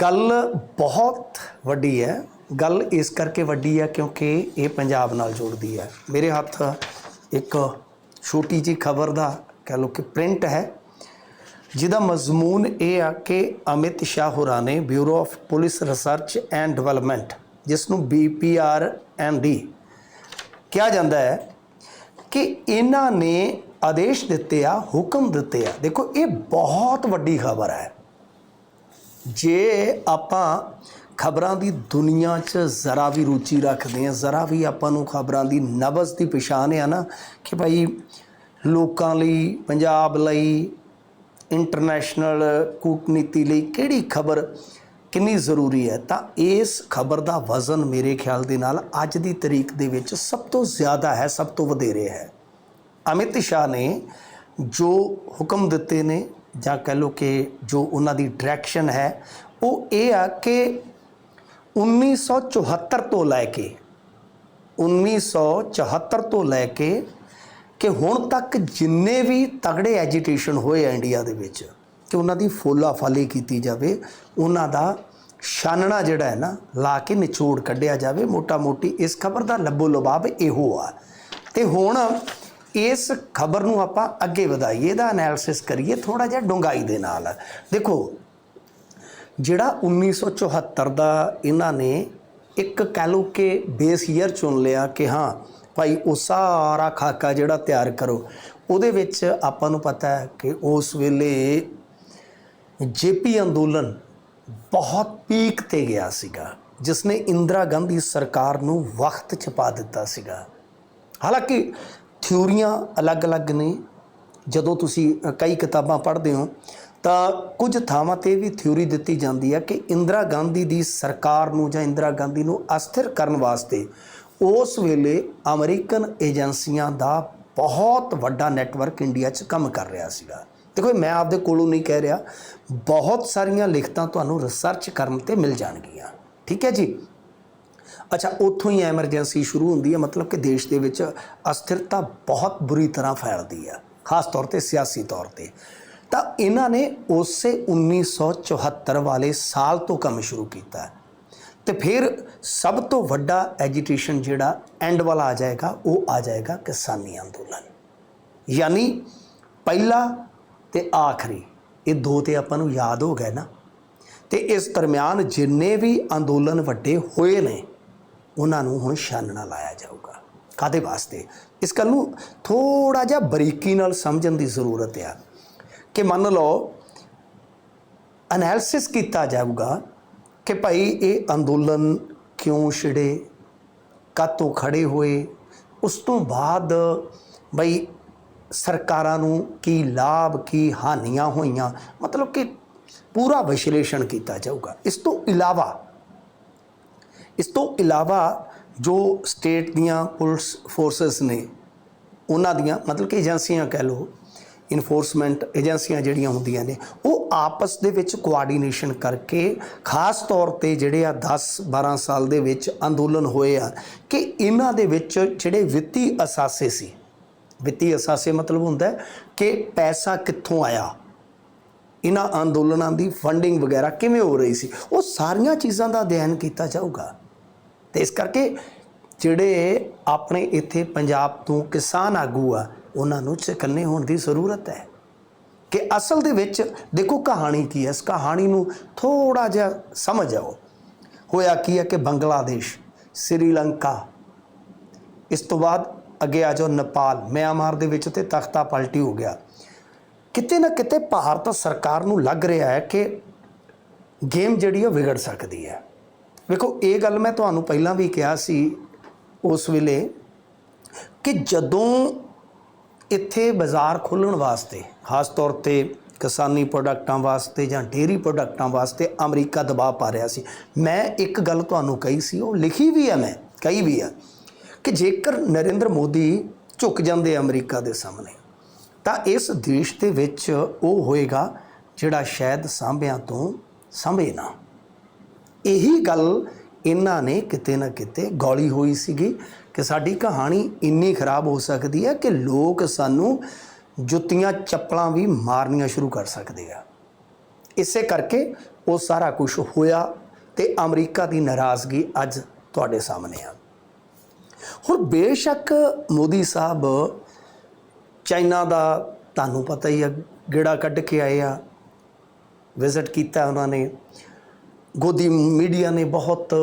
ਗੱਲ ਬਹੁਤ ਵੱਡੀ ਹੈ। ਗੱਲ ਇਸ ਕਰਕੇ ਵੱਡੀ ਹੈ ਕਿਉਂਕਿ ਇਹ ਪੰਜਾਬ ਨਾਲ ਜੁੜਦੀ ਹੈ। ਮੇਰੇ ਹੱਥ ਇੱਕ ਛੋਟੀ ਜੀ ਖਬਰ ਦਾ ਕਹ ਲਓ ਕਿ ਪ੍ਰਿੰਟ ਹੈ। ਜਿਹਦਾ ਮਜ਼ਮੂਨ ਇਹ ਆ ਕਿ ਅਮਿਤ ਸ਼ਾਹ ਹੋਰਾਂ ਨੇ bureau of police research and development, ਜਿਸ ਨੂੰ ਬੀਪੀਆਰ ਡੀ ਕਿਹਾ ਜਾਂਦਾ ਹੈ, ਕਿ ਇਹਨਾਂ ਨੇ ਆਦੇਸ਼ ਦਿੱਤੇ ਆ, ਹੁਕਮ ਦਿੱਤੇ ਆ। ਦੇਖੋ, ਇਹ ਬਹੁਤ ਵੱਡੀ ਖਬਰ ਹੈ। ਜੇ ਆਪਾਂ ਖਬਰਾਂ ਦੀ ਦੁਨੀਆ 'ਚ ਜ਼ਰਾ ਵੀ ਰੁਚੀ ਰੱਖਦੇ ਆ ਜ਼ਰਾ ਵੀ ਆਪਾਂ ਨੂੰ ਖਬਰਾਂ ਦੀ ਨਬਜ਼ ਦੀ ਪਛਾਣ ਆ ਨਾ ਕਿ ਭਾਈ ਲੋਕਾਂ ਲਈ, ਪੰਜਾਬ ਲਈ ਇੰਟਰਨੈਸ਼ਨਲ ਕੂਟਨੀਤੀ ਲਈ ਕਿਹੜੀ ਖਬਰ ਕਿੰਨੀ ਜ਼ਰੂਰੀ ਹੈ, ਤਾਂ ਇਸ ਖਬਰ ਦਾ ਵਜ਼ਨ ਮੇਰੇ ਖਿਆਲ ਦੇ ਨਾਲ ਅੱਜ ਦੀ ਤਰੀਕ ਦੇ ਵਿੱਚ ਸਭ ਤੋਂ ਜ਼ਿਆਦਾ ਹੈ, ਸਭ ਤੋਂ ਵਧੇਰੇ ਹੈ। ਅਮਿਤ ਸ਼ਾਹ ਨੇ ਜੋ ਹੁਕਮ ਦਿੱਤੇ ਨੇ ਜਾਂ ਕਹਿ ਲਓ ਕਿ ਜੋ ਉਹਨਾਂ ਦੀ ਡਾਇਰੈਕਸ਼ਨ ਹੈ, ਉਹ ਇਹ ਆ ਕਿ 1974 ਤੋਂ ਲੈ ਕੇ 1974 ਤੋਂ ਲੈ ਕੇ ਕਿ ਹੁਣ ਤੱਕ ਜਿੰਨੇ ਵੀ ਤਗੜੇ ਐਜੀਟੇਸ਼ਨ ਹੋਏ ਆ ਇੰਡੀਆ ਦੇ ਵਿੱਚ, ਕਿ ਉਹਨਾਂ ਦੀ ਫੋਲਾ ਫਾਲੀ ਕੀਤੀ ਜਾਵੇ, ਉਹਨਾਂ ਦਾ ਛਾਨਣਾ ਜਿਹੜਾ ਹੈ ਨਾ, ਲਾ ਕੇ ਨਿਚੋੜ ਕੱਢਿਆ ਜਾਵੇ ਮੋਟਾ ਮੋਟੀ ਇਸ ਖਬਰ ਦਾ ਲੱਭੋ ਲਬਾਬ ਇਹੋ ਆ। ਤੇ ਹੁਣ ਇਸ ਖਬਰ ਨੂੰ ਆਪਾਂ ਅੱਗੇ ਵਧਾਈਏ ਦਾ ਐਨਾਲਿਸਿਸ ਕਰੀਏ ਥੋੜਾ ਜਿਹਾ ਡੂੰਘਾਈ ਦੇ ਨਾਲ। ਦੇਖੋ, ਜਿਹੜਾ 1974 ਦਾ ਇਹਨਾਂ ਨੇ ਇੱਕ ਕਹਿ ਲਓ ਕਿ ਬੇਸ ਈਅਰ ਚੁਣ ਲਿਆ ਕਿ ਹਾਂ, ਭਾਈ ਉਹ ਸਾਰਾ ਖਾਕਾ ਜਿਹੜਾ ਤਿਆਰ ਕਰੋ, ਉਹਦੇ ਵਿੱਚ ਆਪਾਂ ਨੂੰ ਪਤਾ ਹੈ ਕਿ ਉਸ ਵੇਲੇ ਜੇਪੀ ਅੰਦੋਲਨ ਬਹੁਤ ਪੀਕ ਤੇ ਗਿਆ ਸੀਗਾ, ਜਿਸ ਨੇ ਇੰਦਰਾ ਗਾਂਧੀ ਸਰਕਾਰ ਨੂੰ ਵਕਤ ਚ ਪਾ ਦਿੱਤਾ ਸੀਗਾ। ਹਾਲਾਂਕਿ ਥਿਊਰੀਆਂ ਅਲੱਗ-ਅਲੱਗ ਨੇ। ਜਦੋਂ ਤੁਸੀਂ ਕਈ ਕਿਤਾਬਾਂ ਪੜ੍ਹਦੇ ਹੋ, ਤਾਂ ਕੁਝ ਥਾਵਾਂ ਤੇ ਵੀ ਥਿਊਰੀ ਦਿੱਤੀ ਜਾਂਦੀ ਹੈ ਕਿ ਇੰਦਰਾ ਗਾਂਧੀ ਦੀ ਸਰਕਾਰ ਨੂੰ ਜਾਂ ਇੰਦਰਾ ਗਾਂਧੀ ਨੂੰ ਅਸਥਿਰ ਕਰਨ ਵਾਸਤੇ ਉਸ ਵੇਲੇ ਅਮਰੀਕਨ ਏਜੰਸੀਆਂ ਦਾ ਬਹੁਤ ਵੱਡਾ ਨੈਟਵਰਕ ਇੰਡੀਆ 'ਚ ਕੰਮ ਕਰ ਰਿਹਾ ਸੀਗਾ। ਦੇਖੋ, ਮੈਂ ਆਪਦੇ ਕੋਲੋਂ ਨਹੀਂ ਕਹਿ ਰਿਹਾ, ਬਹੁਤ ਸਾਰੀਆਂ ਲਿਖਤਾਂ ਤੁਹਾਨੂੰ ਰਿਸਰਚ ਕਰਨ ਤੇ ਮਿਲ ਜਾਣਗੀਆਂ। ਠੀਕ ਹੈ ਜੀ? ਅੱਛਾ, ਉੱਥੋਂ ਹੀ ਐਮਰਜੈਂਸੀ ਸ਼ੁਰੂ ਹੁੰਦੀ ਹੈ, ਮਤਲਬ ਕਿ ਦੇਸ਼ ਦੇ ਵਿੱਚ ਅਸਥਿਰਤਾ ਬਹੁਤ ਬੁਰੀ ਤਰ੍ਹਾਂ ਫੈਲਦੀ ਆ ਖਾਸ ਤੌਰ ਤੇ ਸਿਆਸੀ ਤੌਰ ਤੇ। ਤਾਂ ਇਹਨਾਂ ਨੇ ਉਸੇ 1974 ਵਾਲੇ ਸਾਲ ਤੋਂ ਕੰਮ ਸ਼ੁਰੂ ਕੀਤਾ ਤੇ ਫਿਰ ਸਭ ਤੋਂ ਵੱਡਾ ਐਜੀਟੇਸ਼ਨ ਜਿਹੜਾ ਐਂਡ ਵਾਲਾ ਆ ਜਾਏਗਾ, ਉਹ ਆ ਜਾਏਗਾ ਕਿਸਾਨੀ ਅੰਦੋਲਨ। ਯਾਨੀ ਪਹਿਲਾ ਤੇ ਆਖਰੀ, ਇਹ ਦੋ ਤੇ ਆਪਾਂ ਨੂੰ ਯਾਦ ਹੋ ਗਏ ਨਾ। ਤੇ ਇਸ ਦਰਮਿਆਨ ਜਿੰਨੇ ਵੀ ਅੰਦੋਲਨ ਵੱਡੇ ਹੋਏ ਨੇ ਉਹਨਾਂ ਨੂੰ ਹੁਣ ਛਾਨਣਾ ਲਾਇਆ ਜਾਊਗਾ। ਕਾਦੇ ਵਾਸਤੇ? ਇਸ ਗੱਲ ਨੂੰ ਥੋੜਾ ਜਿਹਾ ਬਰੀਕੀ ਨਾਲ ਸਮਝਣ ਦੀ ਜ਼ਰੂਰਤ ਆ ਕਿ ਮੰਨ ਲਓ ਐਨਾਲਿਸਿਸ ਕੀਤਾ ਜਾਊਗਾ ਕਿ ਭਾਈ ਇਹ ਅੰਦੋਲਨ ਕਿਉਂ ਛਿੜੇ ਕਾਤੋਂ ਖੜੇ ਹੋਏ? ਉਸ ਤੋਂ ਬਾਅਦ ਬਈ ਸਰਕਾਰਾਂ ਨੂੰ ਕੀ ਲਾਭ, ਕੀ ਹਾਨੀਆਂ ਹੋਈਆਂ? ਮਤਲਬ ਕਿ ਪੂਰਾ ਵਿਸ਼ਲੇਸ਼ਣ ਕੀਤਾ ਜਾਊਗਾ। ਇਸ ਤੋਂ ਇਲਾਵਾ ਇਸ ਤੋਂ ਇਲਾਵਾ ਜੋ ਸਟੇਟ ਦੀਆਂ ਪੁਲਿਸ ਫੋਰਸਸ ਨੇ, ਉਹਨਾਂ ਦੀਆਂ ਮਤਲਬ ਕਿ ਏਜੰਸੀਆਂ ਕਹਿ ਲਓ ਇਨਫੋਰਸਮੈਂਟ ਏਜੰਸੀਆਂ ਜਿਹੜੀਆਂ ਹੁੰਦੀਆਂ ਨੇ, ਉਹ ਆਪਸ ਦੇ ਵਿੱਚ ਕੋਆਰਡੀਨੇਸ਼ਨ ਕਰਕੇ ਖਾਸ ਤੌਰ ਤੇ ਜਿਹੜੇ ਆ 10 12 ਸਾਲ ਦੇ ਵਿੱਚ ਅੰਦੋਲਨ ਹੋਏ ਆ ਕਿ ਇਹਨਾਂ ਦੇ ਵਿੱਚ ਜਿਹੜੇ ਵਿੱਤੀ ਅਸਾਸੇ ਸੀ, ਵਿੱਤੀ ਅਸਾਸੇ ਮਤਲਬ ਹੁੰਦਾ ਕਿ ਪੈਸਾ ਕਿੱਥੋਂ ਆਇਆ? ਇਹਨਾਂ ਅੰਦੋਲਨਾਂ ਦੀ ਫੰਡਿੰਗ ਵਗੈਰਾ ਕਿਵੇਂ ਹੋ ਰਹੀ ਸੀ? ਉਹ ਸਾਰੀਆਂ ਚੀਜ਼ਾਂ ਦਾ ਅਧਿਐਨ ਕੀਤਾ ਜਾਊਗਾ। ਤੇ ਇਸ ਕਰਕੇ ਜਿਹੜੇ ਆਪਣੇ ਇੱਥੇ ਪੰਜਾਬ ਤੋਂ ਕਿਸਾਨ ਆਗੂ ਆ, ਉਹਨਾਂ ਨੂੰ ਚਕੰਨੇ ਹੋਣ ਦੀ ਜ਼ਰੂਰਤ ਹੈ। ਕਿ ਅਸਲ ਦੇ ਵਿੱਚ ਦੇਖੋ ਕਹਾਣੀ ਕੀ ਹੈ। ਇਸ ਕਹਾਣੀ ਨੂੰ ਥੋੜਾ ਜਿਹਾ ਸਮਝ ਆਓ ਹੋਇਆ ਕੀ ਹੈ ਕਿ ਬੰਗਲਾਦੇਸ਼, ਸ੍ਰੀਲੰਕਾ, ਇਸ ਤੋਂ ਬਾਅਦ ਅੱਗੇ ਆ ਜਾਓ ਨੇਪਾਲ। ਮਿਆਂਮਾਰ ਦੇ ਵਿੱਚ ਤੇ ਤਖਤਾ ਪਲਟੀ ਹੋ ਗਿਆ। ਕਿਤੇ ਨਾ ਕਿਤੇ ਭਾਰਤ ਸਰਕਾਰ ਨੂੰ ਲੱਗ ਰਿਹਾ ਹੈ ਕਿ ਗੇਮ ਜਿਹੜੀ ਉਹ ਵਿਗੜ ਸਕਦੀ ਹੈ। ਵੇਖੋ, ਇਹ ਗੱਲ ਮੈਂ ਤੁਹਾਨੂੰ ਪਹਿਲਾਂ ਵੀ ਕਿਹਾ ਸੀ ਉਸ ਵੇਲੇ ਕਿ ਜਦੋਂ ਇੱਥੇ ਬਾਜ਼ਾਰ ਖੋਲ੍ਹਣ ਵਾਸਤੇ, ਖਾਸ ਤੌਰ ਤੇ ਕਿਸਾਨੀ ਪ੍ਰੋਡਕਟਾਂ ਵਾਸਤੇ ਜਾਂ ਡੇਰੀ ਪ੍ਰੋਡਕਟਾਂ ਵਾਸਤੇ ਅਮਰੀਕਾ ਦਬਾਅ ਪਾ ਰਿਹਾ ਸੀ। ਮੈਂ ਇੱਕ ਗੱਲ ਤੁਹਾਨੂੰ ਕਹੀ ਸੀ, ਉਹ ਲਿਖੀ ਵੀ ਹੈ ਮੈਂ, ਕਹੀ ਵੀ ਹੈ ਕਿ ਜੇਕਰ ਨਰਿੰਦਰ ਮੋਦੀ ਝੁਕ ਜਾਂਦੇ ਅਮਰੀਕਾ ਦੇ ਸਾਹਮਣੇ ਤਾਂ ਇਸ ਦੇਸ਼ ਦੇ ਵਿੱਚ ਉਹ ਹੋਏਗਾ ਜਿਹੜਾ ਸ਼ਾਇਦ ਸਾਂਭਿਆਂ ਤੋਂ ਸਾਂਭੇ ਨਾ। ਇਹੀ ਗੱਲ ਇਹਨਾਂ ਨੇ ਕਿਤੇ ਨਾ ਕਿਤੇ ਗੌਲੀ ਹੋਈ ਸੀਗੀ ਕਿ ਸਾਡੀ ਕਹਾਣੀ ਇੰਨੀ ਖਰਾਬ ਹੋ ਸਕਦੀ ਹੈ ਕਿ ਲੋਕ ਸਾਨੂੰ ਜੁੱਤੀਆਂ, ਚੱਪਲਾਂ ਵੀ ਮਾਰਨੀਆਂ ਸ਼ੁਰੂ ਕਰ ਸਕਦੇ ਆ। ਇਸੇ ਕਰਕੇ ਉਹ ਸਾਰਾ ਕੁਝ ਹੋਇਆ ਤੇ ਅਮਰੀਕਾ ਦੀ ਨਾਰਾਜ਼ਗੀ ਅੱਜ ਤੁਹਾਡੇ ਸਾਹਮਣੇ ਆ। ਹੁਣ ਬੇਸ਼ੱਕ ਮੋਦੀ ਸਾਹਿਬ ਚਾਈਨਾ ਦਾ ਤੁਹਾਨੂੰ ਪਤਾ ਹੀ ਆ, ਗੇੜਾ ਕੱਢ ਕੇ ਆਏ ਆ ਵਿਜ਼ਿਟ ਕੀਤਾ ਉਹਨਾਂ ਨੇ। ਗੋਦੀ ਮੀਡੀਆ ਨੇ ਬਹੁਤ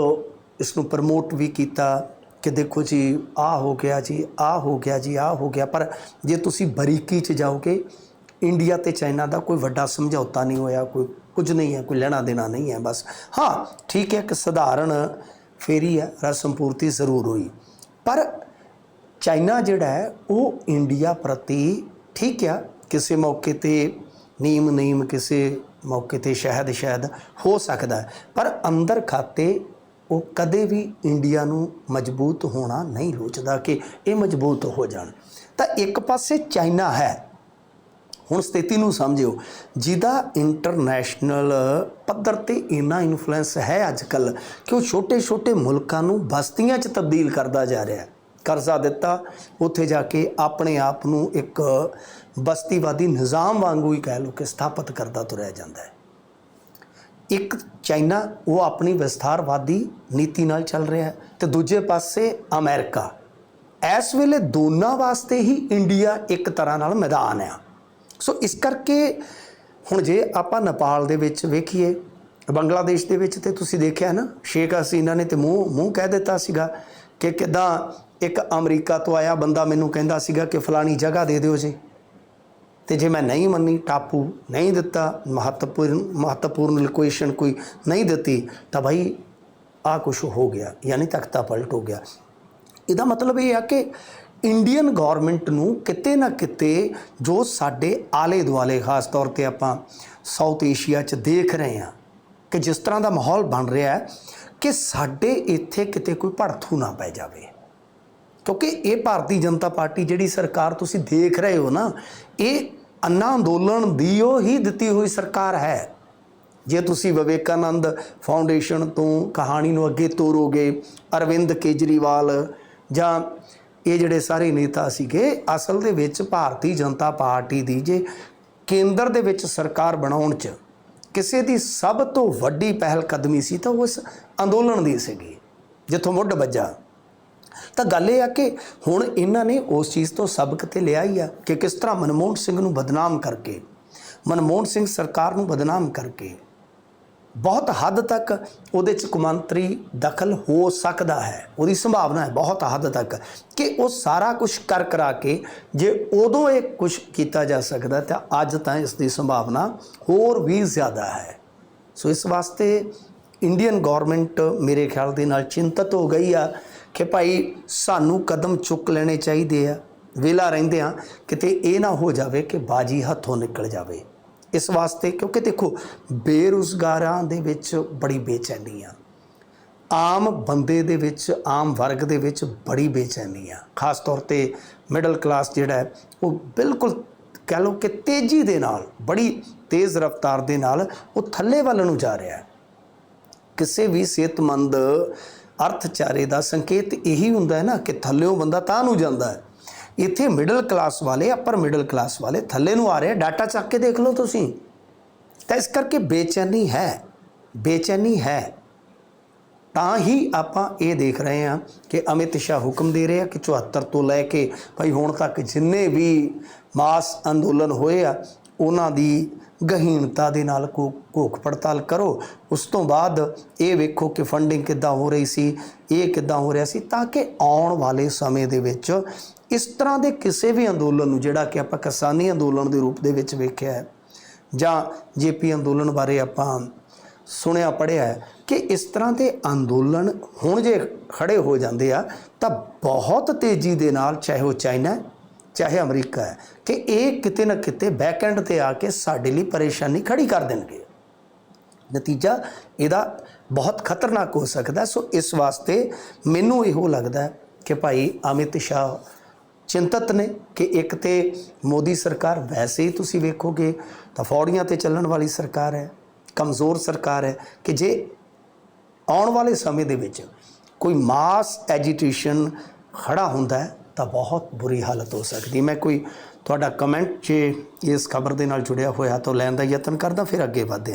ਇਸ ਨੂੰ ਪ੍ਰਮੋਟ ਵੀ ਕੀਤਾ ਕਿ ਦੇਖੋ ਜੀ ਆ ਹੋ ਗਿਆ ਜੀ ਆ ਹੋ ਗਿਆ ਜੀ ਆ ਹੋ ਗਿਆ। ਪਰ ਜੇ ਤੁਸੀਂ ਬਰੀਕੀ 'ਚ ਜਾਓਗੇ ਇੰਡੀਆ ਤੇ ਚਾਈਨਾ ਦਾ ਕੋਈ ਵੱਡਾ ਸਮਝੌਤਾ ਨਹੀਂ ਹੋਇਆ, ਕੋਈ ਕੁਝ ਨਹੀਂ ਹੈ, ਕੋਈ ਲੈਣਾ ਦੇਣਾ ਨਹੀਂ ਹੈ, ਬਸ। ਹਾਂ, ਠੀਕ ਹੈ ਕਿ ਸਧਾਰਨ ਫੇਰੀ ਹੈ ਰਸਮ ਪੂਰਤੀ ਜ਼ਰੂਰ ਹੋਈ। ਪਰ ਚਾਈਨਾ ਜਿਹੜਾ ਹੈ, ਉਹ ਇੰਡੀਆ ਪ੍ਰਤੀ ਠੀਕ ਆ। ਕਿਸੇ ਮੌਕੇ ਤੇ ਨੀਮ ਨੀਮ, ਕਿਸੇ ਮੌਕੇ ਤੇ ਸ਼ਾਇਦ ਸ਼ਾਇਦ ਹੋ ਸਕਦਾ ਪਰ ਅੰਦਰ ਖਾਤੇ ਉਹ ਕਦੇ ਵੀ ਇੰਡੀਆ ਨੂੰ ਮਜ਼ਬੂਤ ਹੋਣਾ ਨਹੀਂ ਲੋਚਦਾ ਕਿ ਇਹ ਮਜ਼ਬੂਤ ਹੋ ਜਾਣ। ਤਾਂ ਇੱਕ ਪਾਸੇ ਚਾਈਨਾ ਹੈ, ਹੁਣ ਸਥਿਤੀ ਨੂੰ ਸਮਝਿਓ, ਜਿਹਦਾ ਇੰਟਰਨੈਸ਼ਨਲ ਪੱਧਰ ਤੇ ਇੰਨਾ ਇਨਫਲੂਐਂਸ ਹੈ ਅੱਜ ਕੱਲ ਕਿ ਉਹ ਛੋਟੇ-ਛੋਟੇ ਮੁਲਕਾਂ ਨੂੰ ਬਸਤੀਆਂ 'ਚ ਤਬਦੀਲ ਕਰਦਾ ਜਾ ਰਿਹਾ ਹੈ। ਕਰਜ਼ਾ ਦਿੱਤਾ, ਉੱਥੇ ਜਾ ਕੇ ਆਪਣੇ ਆਪ ਨੂੰ ਇੱਕ ਬਸਤੀਵਾਦੀ ਨਿਜ਼ਾਮ ਵਾਂਗੂ ਹੀ ਕਹਿ ਲਓ ਕਿ ਸਥਾਪਿਤ ਕਰਦਾ ਤੁਰਿਆ ਜਾਂਦਾ ਹੈ। ਇੱਕ ਚਾਈਨਾ, ਉਹ ਆਪਣੀ ਵਿਸਥਾਰਵਾਦੀ ਨੀਤੀ ਨਾਲ ਚੱਲ ਰਿਹਾ ਹੈ ਤੇ ਦੂਜੇ ਪਾਸੇ ਅਮਰੀਕਾ। ਇਸ ਵੇਲੇ ਦੋਨਾਂ ਵਾਸਤੇ ਹੀ ਇੰਡੀਆ ਇੱਕ ਤਰ੍ਹਾਂ ਨਾਲ ਮੈਦਾਨ ਆ। ਸੋ ਇਸ ਕਰਕੇ ਹੁਣ ਜੇ ਆਪਾਂ ਨੇਪਾਲ ਦੇ ਵਿੱਚ ਵੇਖੀਏ, ਬੰਗਲਾਦੇਸ਼ ਦੇ ਵਿੱਚ ਤੇ ਤੁਸੀਂ ਦੇਖਿਆ ਨਾ, ਸ਼ੇਖ ਹਸੀਨਾ ਨੇ ਤੇ ਮੂੰਹ ਮੂੰਹ ਕਹਿ ਦਿੱਤਾ ਸੀਗਾ ਕਿ ਕਿਦਾਂ ਇੱਕ ਅਮਰੀਕਾ ਤੋਂ ਆਇਆ ਬੰਦਾ ਮੈਨੂੰ ਕਹਿੰਦਾ ਸੀਗਾ ਕਿ ਫਲਾਣੀ ਜਗ੍ਹਾ ਦੇ ਦਿਓ ਜੀ। ਤੇ ਜੇ ਮੈਂ ਨਹੀਂ ਮੰਨੀ, ਟਾਪੂ ਨਹੀਂ ਦਿੱਤਾ, ਮਹੱਤਵਪੂਰਨ ਮਹੱਤਵਪੂਰਨ ਲੋਕੇਸ਼ਨ ਕੋਈ ਨਹੀਂ ਦਿੱਤੀ, ਤਾਂ ਭਾਈ ਆ ਕੁਝ ਹੋ ਗਿਆ, ਯਾਨੀ ਤਖਤਾ ਪਲਟ ਹੋ ਗਿਆ। ਇਹਦਾ ਮਤਲਬ ਇਹ ਆ ਕਿ ਇੰਡੀਅਨ ਗਵਰਨਮੈਂਟ ਨੂੰ ਕਿਤੇ ਨਾ ਕਿਤੇ ਜੋ ਸਾਡੇ ਆਲੇ ਦੁਆਲੇ ਖਾਸ ਤੌਰ ਤੇ ਆਪਾਂ ਸਾਊਥ ਏਸ਼ੀਆ 'ਚ ਦੇਖ ਰਹੇ ਹਾਂ, ਕਿ ਜਿਸ ਤਰ੍ਹਾਂ ਦਾ ਮਾਹੌਲ ਬਣ ਰਿਹਾ ਹੈ, ਕਿ ਸਾਡੇ ਇੱਥੇ ਕਿਤੇ ਕੋਈ ਭੜਥੂ ਨਾ ਪੈ ਜਾਵੇ। ਕਿਉਂਕਿ ਇਹ ਭਾਰਤੀ ਜਨਤਾ ਪਾਰਟੀ ਜਿਹੜੀ ਸਰਕਾਰ ਤੁਸੀਂ ਦੇਖ ਰਹੇ ਹੋ ਨਾ, ਇਹ ਅੰਨਾ ਅੰਦੋਲਨ ਦੀ ਉਹ ਹੀ ਦਿੱਤੀ ਹੋਈ ਸਰਕਾਰ ਹੈ। ਜੇ ਤੁਸੀਂ ਵਿਵੇਕਾਨੰਦ ਫਾਊਂਡੇਸ਼ਨ ਤੋਂ ਕਹਾਣੀ ਨੂੰ ਅੱਗੇ ਤੋਰੋਗੇ, ਅਰਵਿੰਦ ਕੇਜਰੀਵਾਲ ਜਾਂ ਇਹ ਜਿਹੜੇ ਸਾਰੇ ਨੇਤਾ ਸੀਗੇ, ਅਸਲ ਦੇ ਵਿੱਚ ਭਾਰਤੀ ਜਨਤਾ ਪਾਰਟੀ ਦੀ ਜੇ ਕੇਂਦਰ ਦੇ ਵਿੱਚ ਸਰਕਾਰ ਬਣਾਉਣ 'ਚ ਕਿਸੇ ਦੀ ਸਭ ਤੋਂ ਵੱਡੀ ਪਹਿਲ ਕਦਮੀ ਸੀ ਤਾਂ ਉਸ ਅੰਦੋਲਨ ਦੀ ਸੀਗੀ। ਜਿੱਥੋਂ ਮੁੱਢ ਵੱਜਾ। ਤਾਂ ਗੱਲ ਇਹ ਆ ਕਿ ਹੁਣ ਇਹਨਾਂ ਨੇ ਉਸ ਚੀਜ਼ ਤੋਂ ਸਬਕ ਤੇ ਲਿਆ ਹੀ ਆ ਕਿ ਕਿਸ ਤਰ੍ਹਾਂ ਮਨਮੋਹਨ ਸਿੰਘ ਨੂੰ ਬਦਨਾਮ ਕਰਕੇ, ਮਨਮੋਹਨ ਸਿੰਘ ਸਰਕਾਰ ਨੂੰ ਬਦਨਾਮ ਕਰਕੇ ਬਹੁਤ ਹੱਦ ਤੱਕ ਉਹਦੇ ਚ ਕੁਮੰਤਰੀ ਦਖਲ ਹੋ ਸਕਦਾ ਹੈ, ਉਹਦੀ ਸੰਭਾਵਨਾ ਹੈ ਬਹੁਤ ਹੱਦ ਤੱਕ ਕਿ ਉਹ ਸਾਰਾ ਕੁਝ ਕਰ ਕਰਾ ਕੇ ਜੇ ਉਦੋਂ ਇਹ ਕੁਝ ਕੀਤਾ ਜਾ ਸਕਦਾ ਤਾਂ ਅੱਜ ਤਾਂ ਇਸ ਦੀ ਸੰਭਾਵਨਾ ਹੋਰ ਵੀ ਜ਼ਿਆਦਾ ਹੈ। ਸੋ ਇਸ ਵਾਸਤੇ ਇੰਡੀਅਨ ਗਵਰਨਮੈਂਟ ਮੇਰੇ ਖਿਆਲ ਦੇ ਨਾਲ ਚਿੰਤਤ ਹੋ ਗਈ ਆ ਕਿ ਭਾਈ ਸਾਨੂੰ ਕਦਮ ਚੁੱਕ ਲੈਣੇ ਚਾਹੀਦੇ ਆ। ਵੇਲਾ ਰਹਿੰਦੇ ਆ, ਕਿਤੇ ਇਹ ਨਾ ਹੋ ਜਾਵੇ ਕਿ ਬਾਜੀ ਹੱਥੋਂ ਨਿਕਲ ਜਾਵੇ। ਇਸ ਵਾਸਤੇ ਕਿਉਂਕਿ ਦੇਖੋ, ਬੇਰੁਜ਼ਗਾਰਾਂ ਦੇ ਵਿੱਚ ਬੜੀ ਬੇਚੈਨੀ ਆ। ਆਮ ਬੰਦੇ ਦੇ ਵਿੱਚ, ਆਮ ਵਰਗ ਦੇ ਵਿੱਚ ਬੜੀ ਬੇਚੈਨੀ ਆ। ਖਾਸ ਤੌਰ ਤੇ ਮਿਡਲ ਕਲਾਸ ਜਿਹੜਾ ਹੈ, ਉਹ ਬਿਲਕੁਲ ਕਹਿ ਲਓ ਕਿ ਤੇਜ਼ੀ ਦੇ ਨਾਲ, ਬੜੀ ਤੇਜ਼ ਰਫ਼ਤਾਰ ਦੇ ਨਾਲ ਉਹ ਥੱਲੇ ਵੱਲ ਨੂੰ ਜਾ ਰਿਹਾ ਹੈ। ਕਿਸੇ ਵੀ ਸਿਹਤਮੰਦ ਅਰਥਚਾਰੇ ਦਾ ਸੰਕੇਤ ਇਹੀ ਹੁੰਦਾ ਹੈ ਨਾ ਕਿ ਥੱਲਿਓਂ ਬੰਦਾ ਤਾਂ ਨੂੰ ਜਾਂਦਾ ਹੈ। ਇੱਥੇ ਮਿਡਲ ਕਲਾਸ ਵਾਲੇ ਅਪਰ ਮਿਡਲ ਕਲਾਸ ਵਾਲੇ ਥੱਲੇ ਨੂੰ ਆ ਰਹੇ ਡਾਟਾ ਚੱਕ ਕੇ ਦੇਖ ਲਓ ਤੁਸੀਂ। ਤਾਂ ਇਸ ਕਰਕੇ ਬੇਚੈਨੀ ਹੈ ਬੇਚੈਨੀ ਹੈ। ਤਾਂ ਹੀ ਆਪਾਂ ਇਹ ਦੇਖ ਰਹੇ ਹਾਂ ਕਿ ਅਮਿਤ ਸ਼ਾਹ ਹੁਕਮ ਦੇ ਰਿਹਾ ਕਿ 74 ਤੋਂ ਲੈ ਕੇ ਭਾਈ ਹੁਣ ਤੱਕ ਜਿੰਨੇ ਵੀ ਮਾਸ ਅੰਦੋਲਨ ਹੋਏ ਆ, ਉਹਨਾਂ ਦੀ ਗਹੀਣਤਾ ਦੇ ਨਾਲ ਕੋ ਘੋਖ ਪੜਤਾਲ ਕਰੋ। ਉਸ ਤੋਂ ਬਾਅਦ ਇਹ ਵੇਖੋ ਕਿ ਫੰਡਿੰਗ ਕਿੱਦਾਂ ਹੋ ਰਹੀ ਸੀ, ਇਹ ਕਿੱਦਾਂ ਹੋ ਰਿਹਾ ਸੀ, ਤਾਂ ਕਿ ਆਉਣ ਵਾਲੇ ਸਮੇਂ ਦੇ ਵਿੱਚ ਇਸ ਤਰ੍ਹਾਂ ਦੇ ਕਿਸੇ ਵੀ ਅੰਦੋਲਨ ਨੂੰ, ਜਿਹੜਾ ਕਿ ਆਪਾਂ ਕਿਸਾਨੀ ਅੰਦੋਲਨ ਦੇ ਰੂਪ ਦੇ ਵਿੱਚ ਵੇਖਿਆ ਹੈ, ਜਾਂ ਜੇਪੀ ਅੰਦੋਲਨ ਬਾਰੇ ਆਪਾਂ ਸੁਣਿਆ ਪੜਿਆ ਹੈ ਕਿ ਇਸ ਤਰ੍ਹਾਂ ਦੇ ਅੰਦੋਲਨ ਹੁਣ ਜੇ ਖੜੇ ਹੋ ਜਾਂਦੇ ਆ, ਤਾਂ ਬਹੁਤ ਤੇਜ਼ੀ ਦੇ ਨਾਲ, ਚਾਹੇ ਉਹ ਚਾਈਨਾ ਚਾਹੇ ਅਮਰੀਕਾ ਹੈ, ਕਿ ਇਹ ਕਿਤੇ ਨਾ ਕਿਤੇ ਬੈਕਐਂਡ ਤੇ ਆ ਕੇ ਸਾਡੇ ਲਈ ਪਰੇਸ਼ਾਨੀ ਖੜੀ ਕਰ ਦੇਣਗੇ। ਨਤੀਜਾ ਇਹਦਾ ਬਹੁਤ ਖਤਰਨਾਕ ਹੋ ਸਕਦਾ ਸੋ ਇਸ ਵਾਸਤੇ ਮੈਨੂੰ ਇਹੋ ਲੱਗਦਾ ਕਿ ਭਾਈ ਅਮਿਤ ਸ਼ਾਹ ਚਿੰਤਤ ਨੇ ਕਿ ਇੱਕ ਤੇ ਮੋਦੀ ਸਰਕਾਰ ਵੈਸੇ ਹੀ ਤੁਸੀਂ ਵੇਖੋਗੇ ਤਾਂ ਫੌੜੀਆਂ ਤੇ ਚੱਲਣ ਵਾਲੀ ਸਰਕਾਰ ਹੈ, ਕਮਜ਼ੋਰ ਸਰਕਾਰ ਹੈ ਕਿ ਜੇ ਆਉਣ ਵਾਲੇ ਸਮੇਂ ਦੇ ਵਿੱਚ ਕੋਈ ਮਾਸ ਐਜੀਟੇਸ਼ਨ ਖੜਾ ਹੁੰਦਾ ਹੈ ਤਾਂ ਬਹੁਤ ਬੁਰੀ ਹਾਲਤ ਹੋ ਸਕਦੀ ਮੈਂ ਕੋਈ ਤੁਹਾਡਾ ਕਮੈਂਟ ਜੇ ਇਸ ਖਬਰ ਦੇ ਨਾਲ ਜੁੜਿਆ ਹੋਇਆ ਤਾਂ ਲੈਣ ਦਾ ਯਤਨ ਕਰਦਾ, ਫਿਰ ਅੱਗੇ ਵਧਦੇ ਹਾਂ।